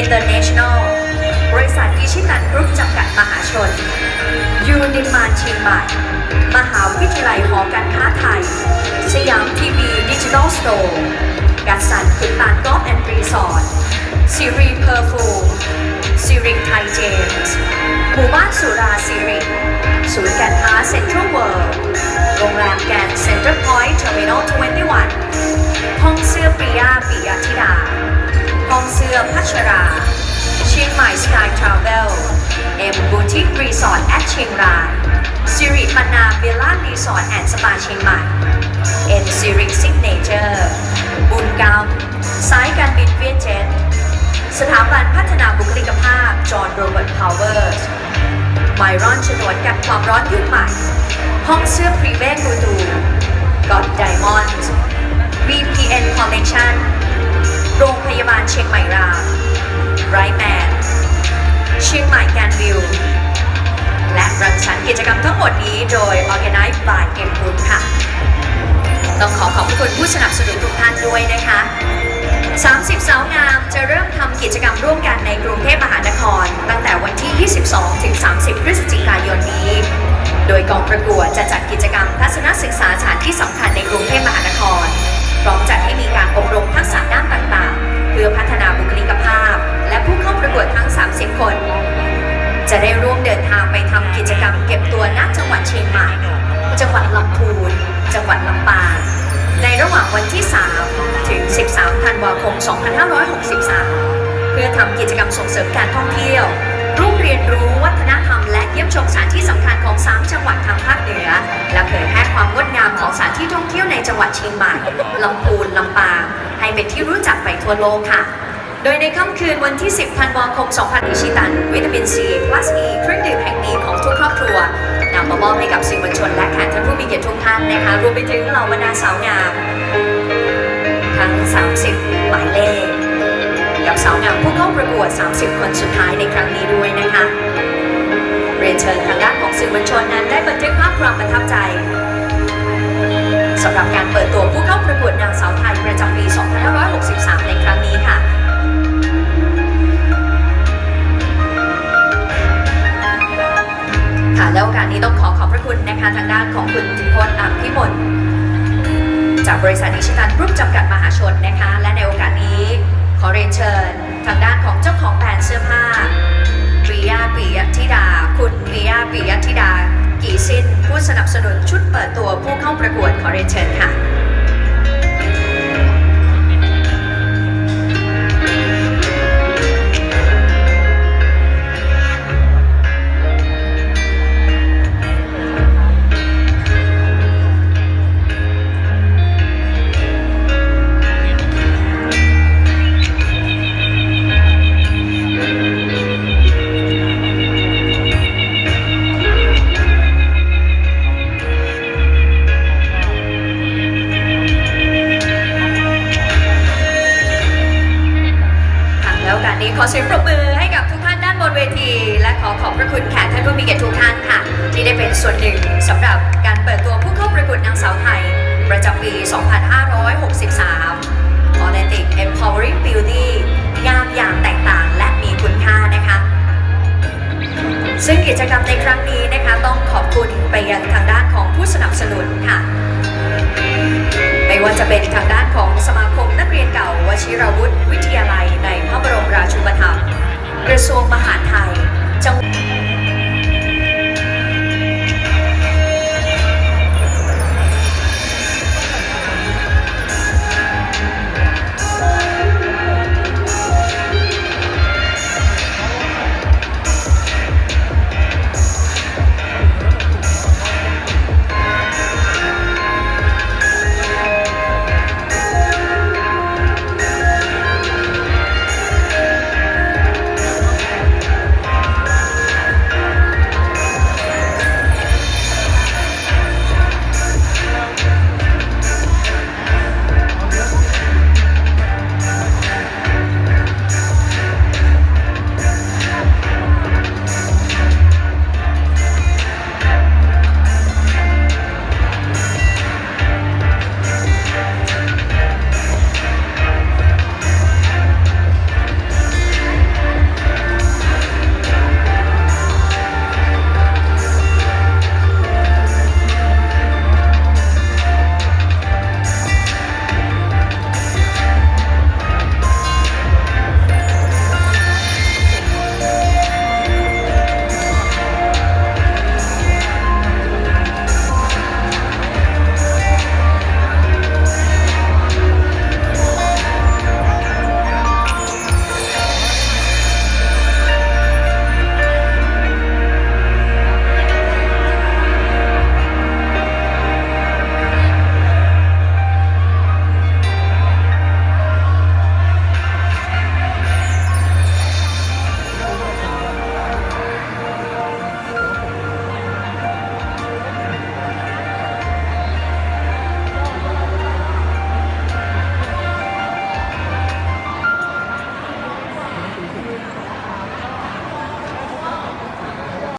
International บริษัทอิชิตันกรุ๊ปจำกัดมหาชน ยูนิมานเชียงใหม่มหาวิทยาลัยหอการค้าไทย สยามทีวีดิจิทัลสโตร์กัสสันขุนตานกอล์ฟแอนด์รีสอร์ทซีรีเพอร์ฟูมซีริไทยเจมส์หมู่บ้านสุราซีริศูนย์การค้าเซ็นทรัลเวิลด์โรงแรมแกรนด์เซ็นทรัลพอยต์เทอร์มินอล ห้องเสื้อพัชรา เชียงใหม่สกายทราเวลเอ็มบูติกรีสอร์ทแอดเชียงรายสิริมนาวิลล่ารีสอร์ทแอนด์สปาเชียงใหม่เอ็นซิริซิกเนเจอร์บุญกรรมสายการบินเวียดเจ็ตสถาบันพัฒนาบุคลิกภาพ จอห์นโรเบิร์ตพาวเวอร์สไมรอนฉนวนกันความร้อนยุคใหม่ ห้องเสื้อพรีเวทบูตูกอดไดมอนด์ VPN Connection โรงพยาบาลเชียงใหม่รามไรแมนเชียงใหม่แกนวิว และรังสรรค์กิจกรรมทั้งหมดนี้โดย Organized by M Group ค่ะ ต้องขอขอบคุณผู้สนับสนุนทุกท่านด้วยนะคะ 30 สาวงามจะเริ่มทำกิจกรรมร่วมกันในกรุงเทพมหานคร ตั้งแต่วันที่ 22 ถึง 30 พฤศจิกายนนี้ โดยกองประกวดจะจัดกิจกรรมทัศนศึกษาสถานที่สำคัญ วันที่ 3 ถึง 13 ธันวาคม 2563 เพื่อทำกิจกรรมส่งเสริมการท่องเที่ยวร่วมเรียนรู้วัฒนธรรมและเยี่ยมชมสถานที่สำคัญของ 3 จังหวัดทางภาคเหนือ และเผยแพร่ความงดงามของสถานที่ท่องเที่ยวในจังหวัดเชียงใหม่ลำพูนลำปางให้เป็นที่รู้จักไปทั่วโลกค่ะโดยในค่ำคืนวันที่ 10 ธันวาคม 2000อิชิตัน วิตามินซี plus E เครื่องดื่มแห่งดีของทุกครอบครัวำมามอบให้กับสื่อมวลชนและแขกท่านผู้มีเกียรติทุกท่านนะคะรวมไปถึงเหล่าบรรดาสาวงามทั้ง 30 หมายเลข กับสาวงามผู้เข้าประกวด 30 คนสุดท้ายในครั้งนี้ด้วยนะคะเรียนเชิญทางด้านของสื่อมวลชนนั้นได้บันทึกภาพความประทับใจสำหรับการเปิดตัวผู้เข้าประกวดนางสาวไทยประจำปี 2563 จากบริษัทอิชิตันกรุ๊ปจำกัดมหาชนนะคะ และในโอกาสนี้ ขอเรียนเชิญ ทางด้านของเจ้าของแบรนด์เสื้อผ้าปิยาปิยธิดา คุณปิยาปิยธิดา กี่สิ้นผู้สนับสนุนชุดเปิดตัวผู้เข้าประกวดขอเรียนเชิญค่ะ อกาสนี้ขอเสียงปรบมือให้กับทุกท่านด้านบนเวที และขอขอบพระคุณแขกท่านผู้มีเกียรติทุกท่านค่ะ ที่ได้เป็นส่วนหนึ่งสำหรับการเปิดตัวผู้เข้าประกวดนางสาวไทย ประจำปี 2563 Authentic Empowering Beauty งามอย่างแตกต่างและมีคุณค่านะคะ ซึ่งกิจกรรมในครั้งนี้นะคะ ต้องขอบคุณไปยังทางด้านของผู้สนับสนุนค่ะไม่ว่าจะเป็นทางด้านของสมาคมนักเรียนเก่าวชิรวุฒิวิทยาลัย